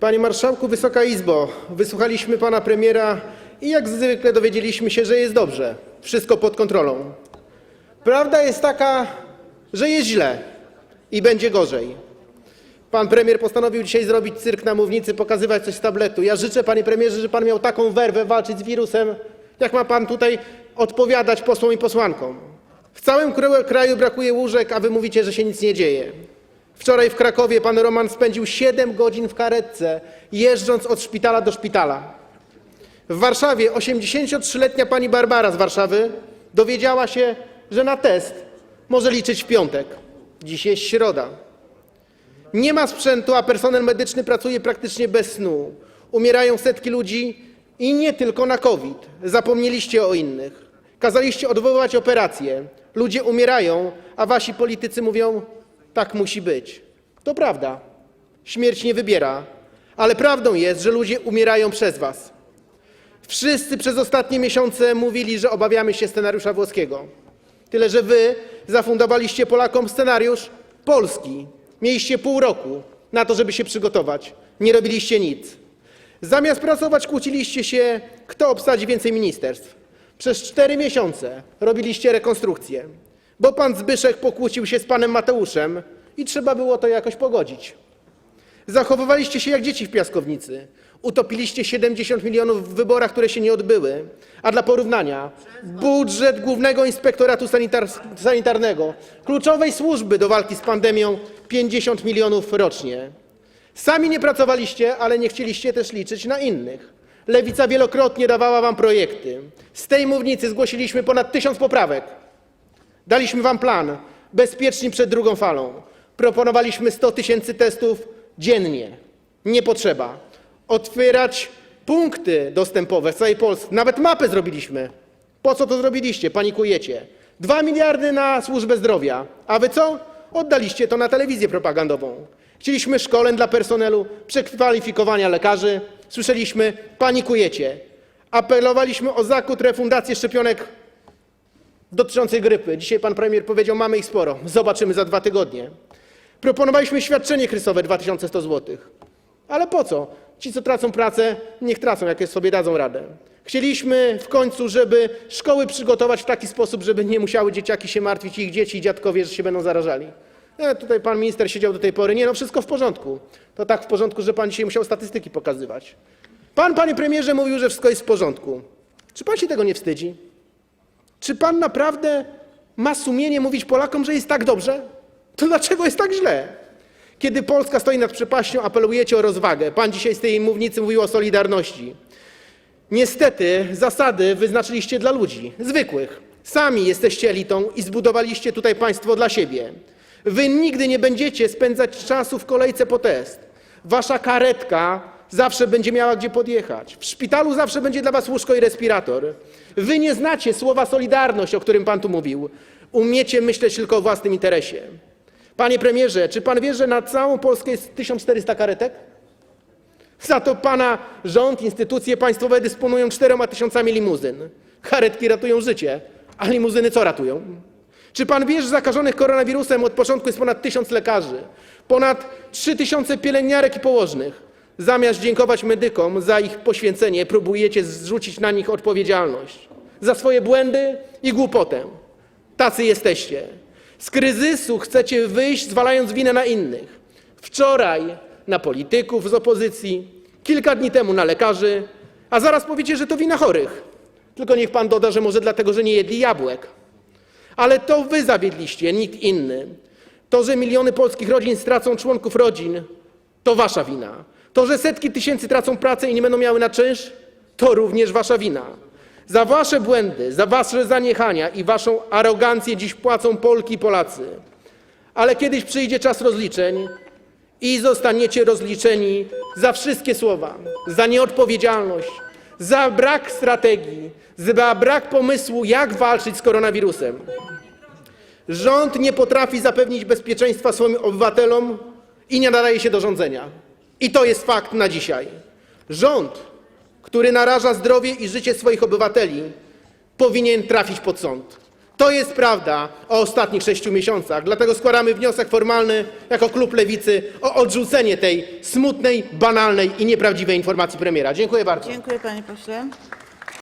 Panie Marszałku, Wysoka Izbo, wysłuchaliśmy pana premiera i jak zwykle dowiedzieliśmy się, że jest dobrze. Wszystko pod kontrolą. Prawda jest taka, że jest źle i będzie gorzej. Pan premier postanowił dzisiaj zrobić cyrk na mównicy, pokazywać coś z tabletu. Ja życzę, panie premierze, że pan miał taką werwę walczyć z wirusem, jak ma pan tutaj odpowiadać posłom i posłankom. W całym kra- kraju brakuje łóżek, a wy mówicie, że się nic nie dzieje. Wczoraj w Krakowie pan Roman spędził 7 godzin w karetce, jeżdżąc od szpitala do szpitala. W Warszawie 83-letnia pani Barbara z Warszawy dowiedziała się, że na test może liczyć w piątek. Dziś jest środa. Nie ma sprzętu, a personel medyczny pracuje praktycznie bez snu. Umierają setki ludzi i nie tylko na COVID. Zapomnieliście o innych. Kazaliście odwoływać operacje. Ludzie umierają, a wasi politycy mówią: tak musi być. To prawda. Śmierć nie wybiera, ale prawdą jest, że ludzie umierają przez was. Wszyscy przez ostatnie miesiące mówili, że obawiamy się scenariusza włoskiego. Tyle, że wy zafundowaliście Polakom scenariusz polski. Mieliście pół roku na to, żeby się przygotować. Nie robiliście nic. Zamiast pracować, kłóciliście się, kto obsadzi więcej ministerstw. Przez cztery miesiące robiliście rekonstrukcję, bo pan Zbyszek pokłócił się z panem Mateuszem i trzeba było to jakoś pogodzić. Zachowywaliście się jak dzieci w piaskownicy. Utopiliście 70 milionów w wyborach, które się nie odbyły. A dla porównania, budżet Głównego Inspektoratu Sanitar Sanitarnego, kluczowej służby do walki z pandemią, 50 milionów rocznie. Sami nie pracowaliście, ale nie chcieliście też liczyć na innych. Lewica wielokrotnie dawała wam projekty. Z tej mównicy zgłosiliśmy ponad tysiąc poprawek. Daliśmy wam plan bezpieczni przed drugą falą. Proponowaliśmy 100 tysięcy testów dziennie. Nie potrzeba. Otwierać punkty dostępowe w całej Polsce. Nawet mapę zrobiliśmy. Po co to zrobiliście? Panikujecie. 2 miliardy na służbę zdrowia. A wy co? Oddaliście to na telewizję propagandową. Chcieliśmy szkoleń dla personelu, przekwalifikowania lekarzy. Słyszeliśmy, panikujecie. Apelowaliśmy o zakup refundacji szczepionek dotyczącej grypy. Dzisiaj pan premier powiedział, mamy ich sporo. Zobaczymy za dwa tygodnie. Proponowaliśmy świadczenie krysowe 2100 zł. Ale po co? Ci, co tracą pracę, niech tracą, jak sobie dadzą radę. Chcieliśmy w końcu, żeby szkoły przygotować w taki sposób, żeby nie musiały dzieciaki się martwić, ich dzieci i dziadkowie, że się będą zarażali. E, tutaj pan minister siedział do tej pory. Nie, no wszystko w porządku. To tak w porządku, że pan dzisiaj musiał statystyki pokazywać. Pan, panie premierze, mówił, że wszystko jest w porządku. Czy pan się tego nie wstydzi? Czy pan naprawdę ma sumienie mówić Polakom, że jest tak dobrze? To dlaczego jest tak źle? Kiedy Polska stoi nad przepaścią, apelujecie o rozwagę. Pan dzisiaj z tej mównicy mówił o solidarności. Niestety zasady wyznaczyliście dla ludzi, zwykłych. Sami jesteście elitą i zbudowaliście tutaj państwo dla siebie. Wy nigdy nie będziecie spędzać czasu w kolejce po test. Wasza karetka zawsze będzie miała gdzie podjechać. W szpitalu zawsze będzie dla was łóżko i respirator. Wy nie znacie słowa solidarność, o którym pan tu mówił. Umiecie myśleć tylko o własnym interesie. Panie premierze, czy pan wie, że na całą Polskę jest 1400 karetek? Za to pana rząd, instytucje państwowe dysponują czterema tysiącami limuzyn. Karetki ratują życie, a limuzyny co ratują? Czy pan wie, że zakażonych koronawirusem od początku jest ponad tysiąc lekarzy, ponad trzy tysiące pielęgniarek i położnych? Zamiast dziękować medykom za ich poświęcenie, próbujecie zrzucić na nich odpowiedzialność za swoje błędy i głupotę. Tacy jesteście. Z kryzysu chcecie wyjść, zwalając winę na innych. Wczoraj na polityków z opozycji, kilka dni temu na lekarzy, a zaraz powiecie, że to wina chorych. Tylko niech pan doda, że może dlatego, że nie jedli jabłek. Ale to wy zawiedliście, nikt inny. To, że miliony polskich rodzin stracą członków rodzin, to wasza wina. To, że setki tysięcy tracą pracę i nie będą miały na czynsz, to również wasza wina. Za wasze błędy, za wasze zaniechania i waszą arogancję dziś płacą Polki i Polacy. Ale kiedyś przyjdzie czas rozliczeń i zostaniecie rozliczeni za wszystkie słowa, za nieodpowiedzialność, za brak strategii, za brak pomysłu, jak walczyć z koronawirusem. Rząd nie potrafi zapewnić bezpieczeństwa swoim obywatelom i nie nadaje się do rządzenia. I to jest fakt na dzisiaj. Rząd, który naraża zdrowie i życie swoich obywateli, powinien trafić pod sąd. To jest prawda o ostatnich sześciu miesiącach, dlatego składamy wniosek formalny jako klub Lewicy o odrzucenie tej smutnej, banalnej i nieprawdziwej informacji premiera. Dziękuję bardzo. Dziękuję panie pośle.